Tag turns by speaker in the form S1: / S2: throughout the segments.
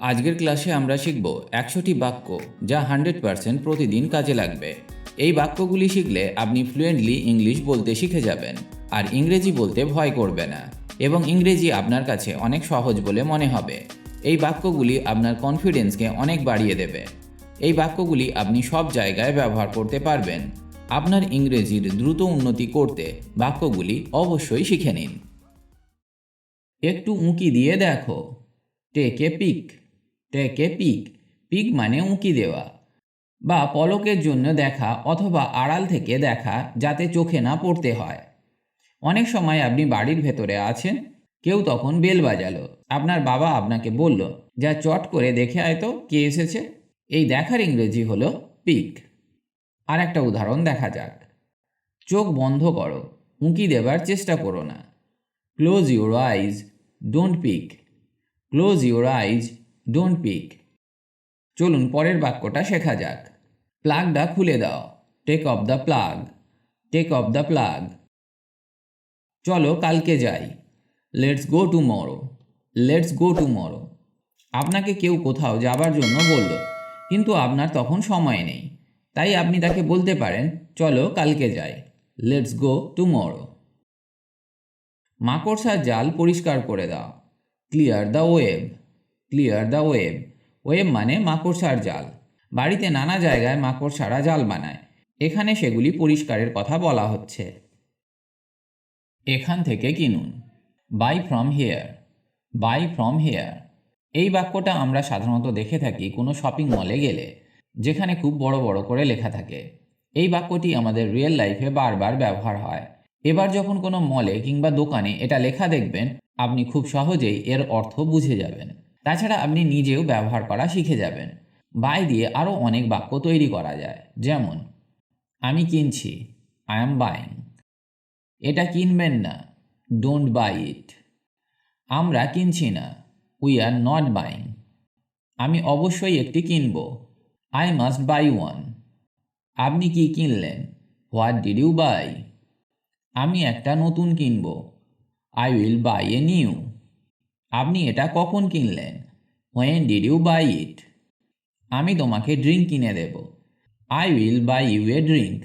S1: আজকের ক্লাসে আমরা শিখব একশোটি বাক্য যা হান্ড্রেড পারসেন্ট প্রতিদিন কাজে লাগবে। এই বাক্যগুলি শিখলে আপনি ফ্লুয়েন্টলি ইংলিশ বলতে শিখে যাবেন আর ইংরেজি বলতে ভয় করবে না এবং ইংরেজি আপনার কাছে অনেক সহজ বলে মনে হবে। এই বাক্যগুলি আপনার কনফিডেন্সকে অনেক বাড়িয়ে দেবে। এই বাক্যগুলি আপনি সব জায়গায় ব্যবহার করতে পারবেন। আপনার ইংরেজির দ্রুত উন্নতি করতে বাক্যগুলি অবশ্যই শিখে নিন। একটু উঁকি দিয়ে দেখো। Take a peek a peek peek মানে উঁকি দেওয়া বা পলকের জন্য দেখা অথবা আড়াল থেকে দেখা যাতে চোখে না পড়তে হয়। অনেক সময় আপনি বাড়ির ভেতরে আছেন, কেউ তখন বেল বাজালো। আপনার বাবা আপনাকে বলল, যা চট করে দেখে আয় তো, কে এসেছে? এই দেখার ইংরেজি হলো পিক। আর একটা উদাহরণ দেখা যাক। চোখ বন্ধ করো, উঁকি দেবার চেষ্টা করো না। Close your eyes, don't peek. Close your eyes don't peek চলুন পরের বাক্যটা শেখা যাক। প্লাগটা খুলে দাও। Take off the plug take off the plug চলো কালকে যাই। Let's go tomorrow let's go tomorrow আপনাকে কেউ কোথাও যাবার জন্য বলল, কিন্তু আপনার তখন সময় নেই। তাই আপনি তাকে বলতে পারেন, চলো কালকে যাই। লেটস গো টু মরো মাকড়সার জাল পরিষ্কার করে দাও। Clear the web clear the web web মানে মাকড়সার জাল। বাড়িতে নানা জায়গায় মাকড়সারা জাল বানায়। এখানে সেগুলি পরিষ্কারের কথা বলা হচ্ছে। এখান থেকে কিনুন। Buy from here buy from here এই বাক্যটা আমরা সাধারণত দেখে থাকি কোনো শপিং মলে গেলে, যেখানে খুব বড় বড় করে লেখা থাকে। এই বাক্যটি আমাদের রিয়েল লাইফে বারবার ব্যবহার হয়। এবার যখন কোনো মলে কিংবা দোকানে এটা লেখা দেখবেন, আপনি খুব সহজেই এর অর্থ বুঝে যাবেন। তাছাড়া আপনি নিজেও ব্যবহার করা শিখে যাবেন। বাই দিয়ে আরও অনেক বাক্য তৈরি করা যায়, যেমন, আমি কিনছি আই এম বাইং এটা কিনবেন না ডোন্ট বাই ইট আমরা কিনছি না উই আর নট বাইং আমি অবশ্যই একটি কিনব আই মাস্ট বাই ওয়ান আপনি কি কিনলেন? হোয়াট ডিড ইউ বাই আমি একটা নতুন কিনব I will buy a new আপনি এটা কখন কিনলেন? When did you buy it আমি তোমাকে ড্রিঙ্ক কিনে দেব। I will buy you a drink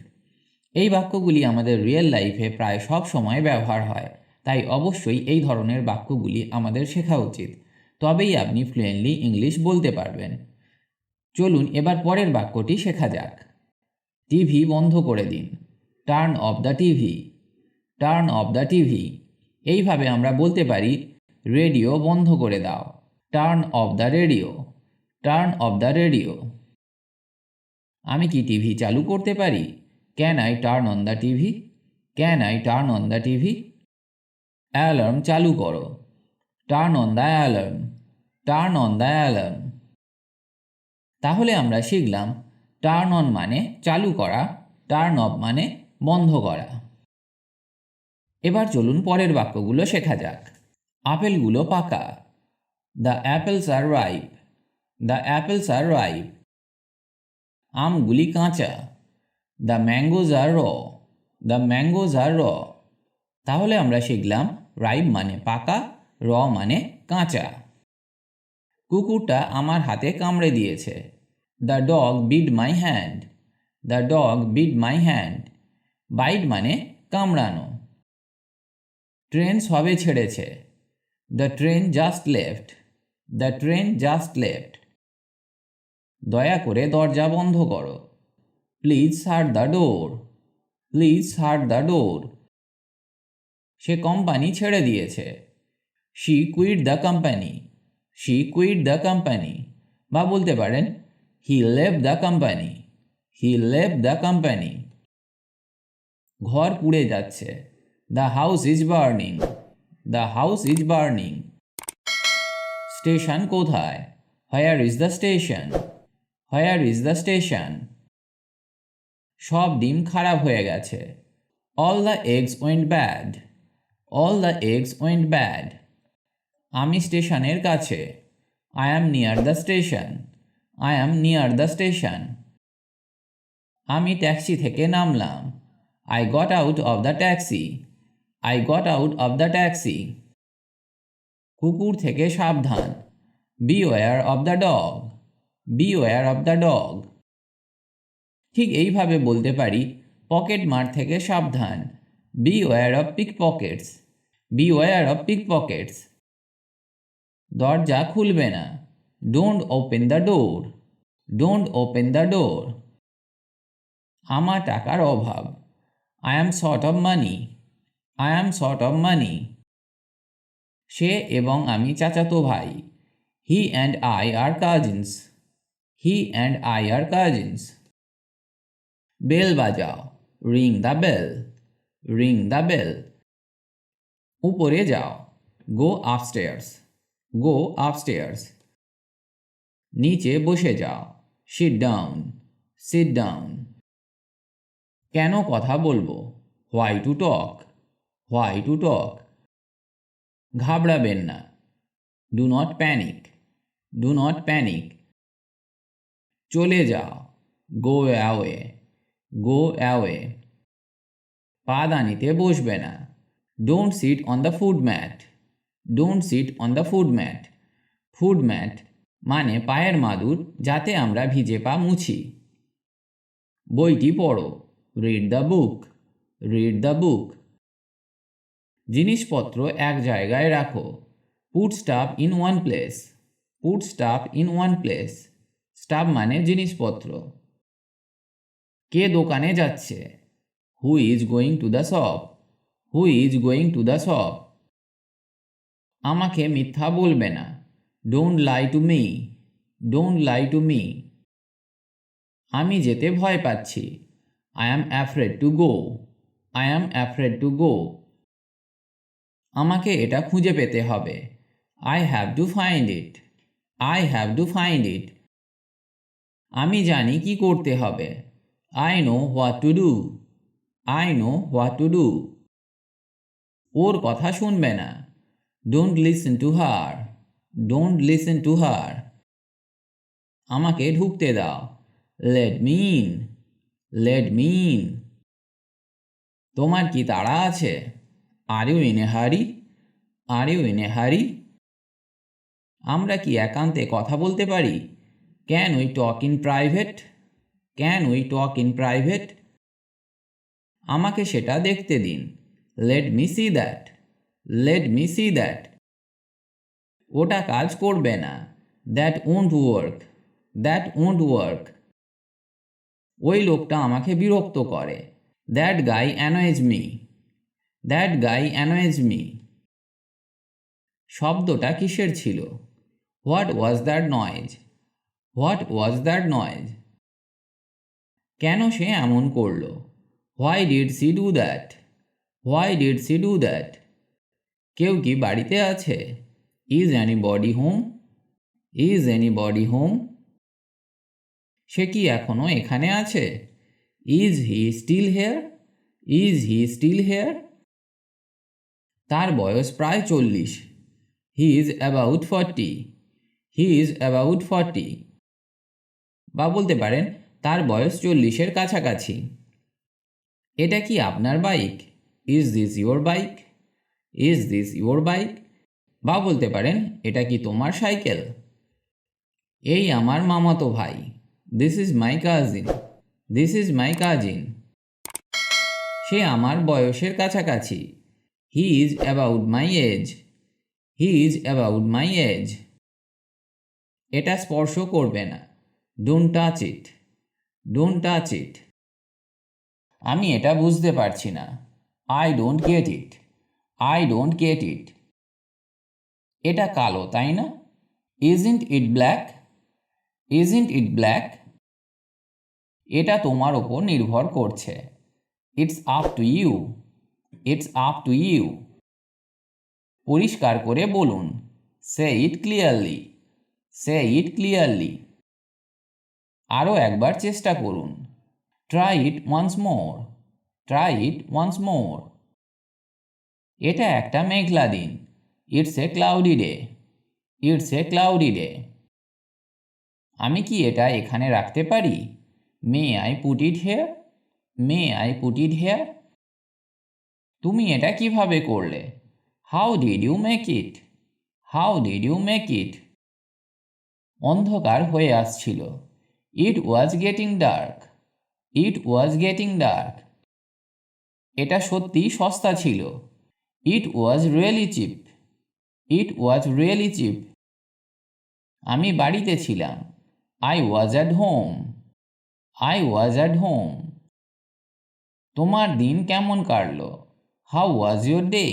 S1: এই বাক্যগুলি আমাদের রিয়েল লাইফে প্রায় সব সময় ব্যবহার হয়। তাই অবশ্যই এই ধরনের বাক্যগুলি আমাদের শেখা উচিত। তবেই আপনি ফ্লুয়েন্টলি ইংলিশ বলতে পারবেন। চলুন এবার পরের বাক্যটি শেখা যাক। টিভি বন্ধ করে দিন। Turn off the TV. Turn off the TV. এইভাবে আমরা বলতে পারি রেডিও বন্ধ করে দাও। Turn off the radio. Turn off the radio. আমি কি টিভি চালু করতে পারি? Can I turn on the TV? Can I turn on the TV? Alarm চালু করো। Turn on the alarm. Turn on the alarm. তাহলে আমরা শিখলাম, টার্ন অন মানে চালু করা, টার্ন অফ মানে বন্ধ করা। এবার চলুন পরের বাক্যগুলো শেখা যাক। আপেলগুলো পাকা। The apples are ripe the apples are ripe আমগুলি কাঁচা। দ্য ম্যাঙ্গোজ আর র দ্য ম্যাঙ্গোজ আর র তাহলে আমরা শিখলাম রাইপ মানে পাকা র মানে কাঁচা। কুকুরটা আমার হাতে কামড়ে দিয়েছে। The dog bit my hand the dog bit my hand bite মানে কামড়ানো। ট্রেন সবে ছেড়েছে। The train just left the train just left দয়া করে দরজা বন্ধ করো। Please shut the door please shut the door সে কোম্পানি ছেড়ে দিয়েছে। She quit the company she quit the company বা বলতে পারেন he leave the company he leave the company ঘর পুড়ে যাচ্ছে। The house is burning the house is burning station কোথায়? Where is the station where is the station সব ডিম খারাপ হয়ে গেছে। All the eggs went bad all the eggs went bad আমি স্টেশনের কাছে। I am near the station I am near the station আমি ট্যাক্সি থেকে নামলাম। I got out of the taxi I got out of the taxi কুকুর থেকে সাবধান। Beware of the dog beware of the dog ঠিক এইভাবে বলতে পারি, পকেট মার থেকে সাবধান। Beware of pickpockets beware of pickpockets দরজা খুলবে না। Don't open the door don't open the door আমার টাকার অভাব। I am short of money I am short of money সে এবং আমি চাচাতো ভাই। He and I are cousins he and I are cousins bell বাজাও। Ring the bell ring the bell উপরে যাও। গো আপস্টেয়ার্স গো আপস্টেয়ার্স নিচে বসে যাও। সিট ডাউন সিট ডাউন কেন কথা বলব? Why to talk why to talk ঘাবড়াবেন না। Do not panic do not panic চলে যাও। গো অ্যাওয়ে গো অ্যাওয়ে পাদানিতে বসবে না। Don't sit on the foot mat don't sit on the foot mat foot mat মানে পায়ের মাদুর যাতে আমরা ভিজে পা মুছি। বইটি পড়ো। Read the book read the book জিনিসপত্র এক জায়গায় রাখো। Put stuff in one place put stuff in one place stuff মানে জিনিসপত্র। কে দোকানে যাচ্ছে? Who is going to the shop who is going to the shop আমাকে মিথ্যা বলবে না। Don't lie to me don't lie to me আমি যেতে ভয় পাচ্ছি। I am afraid to go I am afraid to go আমাকে এটা খুঁজে পেতে হবে। I have to find it I have to find it আমি জানি কি করতে হবে। I know what to do I know what to do ওর কথা শুনবে না। Don't listen to her don't listen to her আমাকে ঢুকতে দাও। লেট মিন লেট মিন তোমার কি তাড়া আছে? Are you in a hurry are you in a hurry আমরা কি একান্তে কথা বলতে পারি? Can we talk in private can we talk in private আমাকে সেটা দেখতে দিন। Let me see that let me see that ওটা কাজ করবে না। That won't work that won't work ওই লোকটা আমাকে বিরক্ত করে। That guy annoys me that guy annoys me শব্দটা কিসের ছিল? What was that noise what was that noise কেন সে এমন করল? Why did she do that why did she do that কেউ কি বাড়িতে আছে? Is anybody home is anybody home সে কি এখনও এখানে আছে? Is he still here is he still here তার বয়স প্রায় চল্লিশ। He is about forty he is about forty বা বলতে পারেন, তার বয়স চল্লিশের কাছাকাছি। এটা কি আপনার bike is this your bike is this your bike বা বলতে পারেন, এটা কি তোমার সাইকেল? এই আমার মামাতো ভাই। This is my cousin this is my cousin সে আমার বয়সের কাছাকাছি। He is about my age he is about my age এটা স্পর্শ করবে না। Don't touch it don't touch it আমি এটা বুঝতে পারছি না। I don't get it I don't get it এটা কালো, তাই না? Isn't it black isn't it black এটা তোমার ওপর নির্ভর করছে। It's up to you it's up to you পরিষ্কার করে বলুন। Say it clearly say it clearly আরও একবার চেষ্টা করুন। Try it once more try it once more এটা একটা মেঘলা দিন। It's a cloudy day it's a cloudy day আমি কি এটা এখানে রাখতে পারি? May I put it here may I put it here তুমি এটা কীভাবে করলে? How did you make it how did you make it অন্ধকার হয়ে আসছিল। It was getting dark it was getting dark এটা সত্যি সস্তা ছিল। It was really cheap it was really cheap আমি বাড়িতে ছিলাম। I was at home I was at home তোমার দিন কেমন কাটলো? How was your day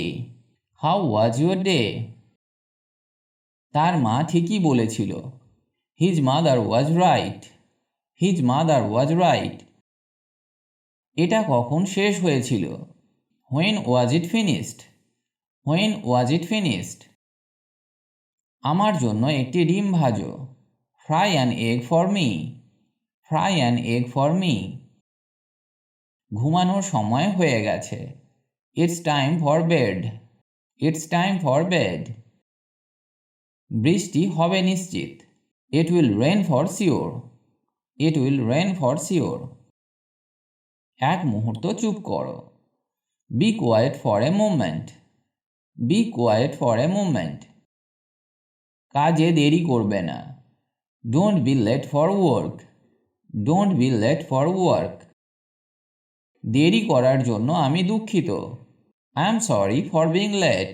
S1: how was your day তার মা ঠিকই বলেছিল। His mother was right his mother was right এটা কখন শেষ হয়েছিল? When was it finished when was it finished আমার জন্য একটি ডিম ভাজো। Fry an egg for me fry an egg for me ঘুমানোর সময় হয়ে গেছে। It's time for bed it's time for bed বৃষ্টি হবে নিশ্চিত। It will rain for sure it will rain for sure এক মুহূর্ত চুপ করো। Be quiet for a moment be quiet for a moment কাজে দেরি করবে না। Don't be late for work don't be late for work দেরি করার জন্য আমি দুঃখিত। I am sorry for being late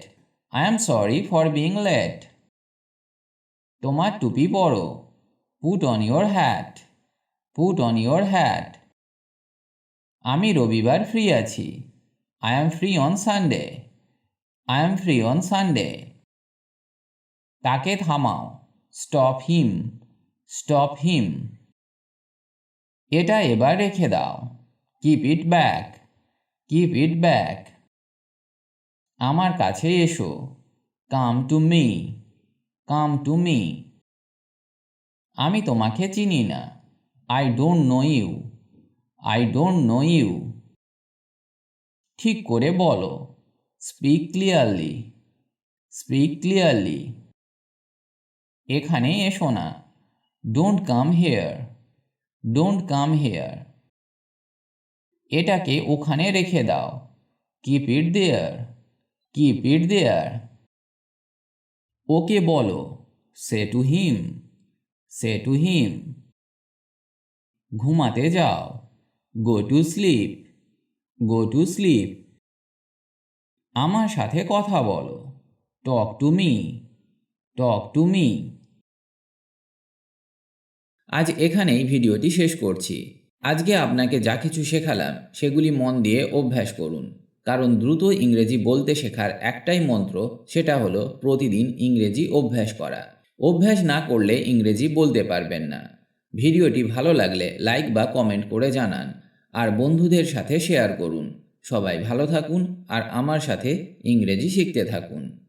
S1: I am sorry for being late তোমার টুপি পরো। Put on your hat put on your hat আমি রবিবার ফ্রি আছি। I am free on Sunday I am free on Sunday তাকে থামাও। Stop him stop him এটা এবার রেখে দাও। Keep it back keep it back আমার কাছে এসো। Come to me come to me আমি তোমাকে চিনি না। I don't know you I don't know you ঠিক করে বলো। স্পিক ক্লিয়ারলি স্পিক ক্লিয়ারলি এখানে এসো না। Don't come here don't come here এটাকে ওখানে রেখে দাও। Keep it there keep it there ওকে বলো। Say to him say to him ঘুমাতে যাও। Go to sleep go to sleep আমার সাথে কথা বলো। Talk to me talk to me আজ এখানেই ভিডিওটি শেষ করছি। আজকে আপনাকে যা কিছু শেখালাম, সেগুলি মন দিয়ে অভ্যাস করুন। কারণ দ্রুত ইংরেজি বলতে শেখার একটাই মন্ত্র, সেটা হলো প্রতিদিন ইংরেজি অভ্যাস করা। অভ্যাস না করলে ইংরেজি বলতে পারবেন না। ভিডিওটি ভালো লাগলে লাইক বা কমেন্ট করে জানান। আর বন্ধুদের সাথে শেয়ার করুন। সবাই ভালো থাকুন, আর আমার সাথে ইংরেজি শিখতে থাকুন।